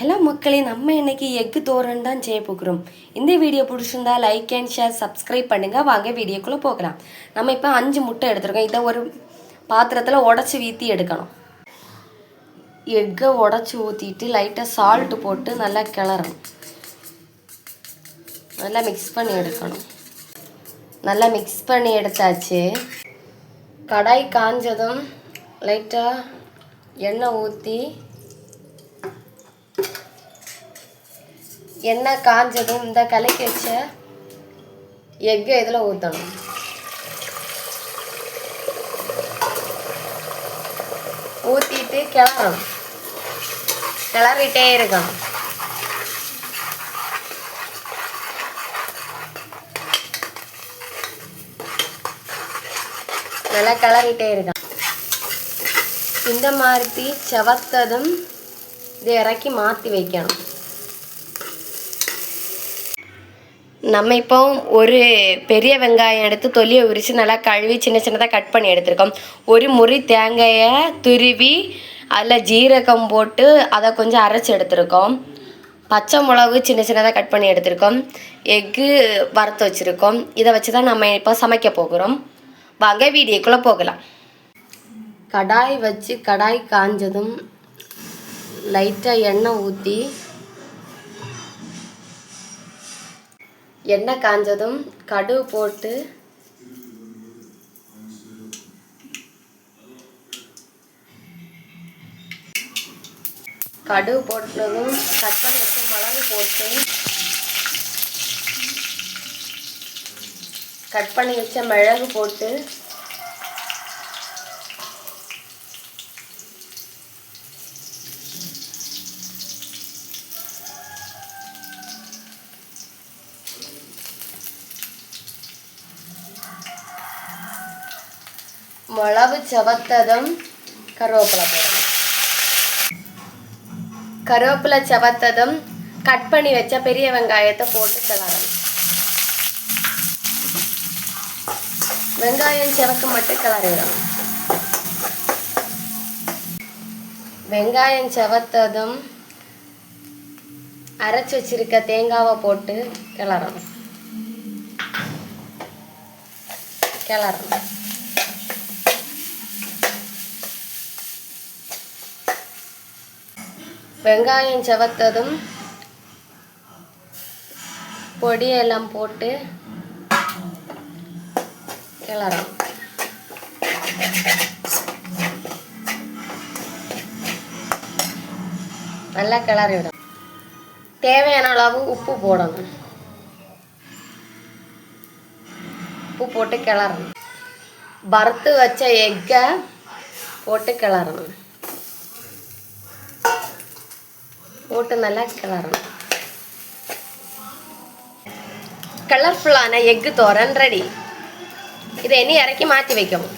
Hello மக்களே நம்ம இன்னைக்கு எக்கு தோரன் தான் செய்ய போகிறோம். இந்த வீடியோ பிடிச்சிருந்தா லைக் அண்ட் ஷேர் சப்ஸ்கிரைப் பண்ணுங்க. வாங்க வீடியோக்குள்ளே போகலாம். நம்ம இப்போ அஞ்சு முட்டை எடுத்துருக்கோம். இதை ஒரு பாத்திரத்தில் உடச்சி வீத்தி எடுக்கணும். எக்கை உடச்சி ஊற்றிட்டு லைட்டாக சால்ட்டு போட்டு நல்லா கிளறணும். நல்லா மிக்ஸ் பண்ணி எடுக்கணும். நல்லா மிக்ஸ் பண்ணி எடுத்தாச்சு. கடாய் காஞ்சதும் லைட்டாக எண்ணெய் ஊற்றி எண்ணெய் காஞ்சதும் இந்த கலக்கி வச்ச எக்கை இதில் ஊற்றணும் ஊற்றிட்டு கிளறணும். கிளறிட்டே இருக்கணும். நல்லா கிளறிட்டே இருக்கணும். இந்த மாதிரி செவத்ததும் இதை இறக்கி மாற்றி வைக்கணும். நம்ம இப்போ ஒரு பெரிய வெங்காயம் எடுத்து தொலியை உரித்து நல்லா கழுவி சின்ன சின்னதாக கட் பண்ணி எடுத்திருக்கோம். ஒரு முறி தேங்காயை துருவி அதில் ஜீரகம் போட்டு அதை கொஞ்சம் அரைச்சி எடுத்திருக்கோம். பச்சை மிளகு சின்ன சின்னதாக கட் பண்ணி எடுத்திருக்கோம். எக்கு வறுத்து வச்சுருக்கோம். இதை வச்சு தான் நம்ம இப்போ சமைக்க போகிறோம். வாங்க வீடியோக்குள்ளே போகலாம். கடாய் வச்சு கடாய் காஞ்சதும் லைட்டாக எண்ணெய் ஊற்றி எண்ணெய் காஞ்சதும் கடுகு போட்டு கடுகு போட்டதும் கட் பண்ணி வச்சு மிளகு போட்டு கட் பண்ணி வச்ச மிளகு போட்டு மிளகு செவத்ததும் கருவேப்பிலை போடணும் கருவேப்பிலை செவத்ததும் கட் பண்ணி வச்ச பெரிய வெங்காயத்தை போட்டு கிளறணும் வெங்காயம் செவக்க மட்டும் கிளறிடணும் வெங்காயம் செவத்ததும் அரைச்சி வச்சிருக்க தேங்காவை போட்டு கிளறணும் கிளறணும் வெங்காயம் செவத்ததும் பொடியெல்லாம் போட்டு கிளறணும். நல்லா கிளறி விடணும். தேவையான அளவு உப்பு போடணும். உப்பு போட்டு கிளறணும். வறுத்து வச்ச எக்கை போட்டு கிளறணும். போட்டு நல்லா கிளறணும். கலர்ஃபுல்லான எக்கு தோரன் ரெடி இதை இனி இறக்கி மாற்றி வைக்கணும்.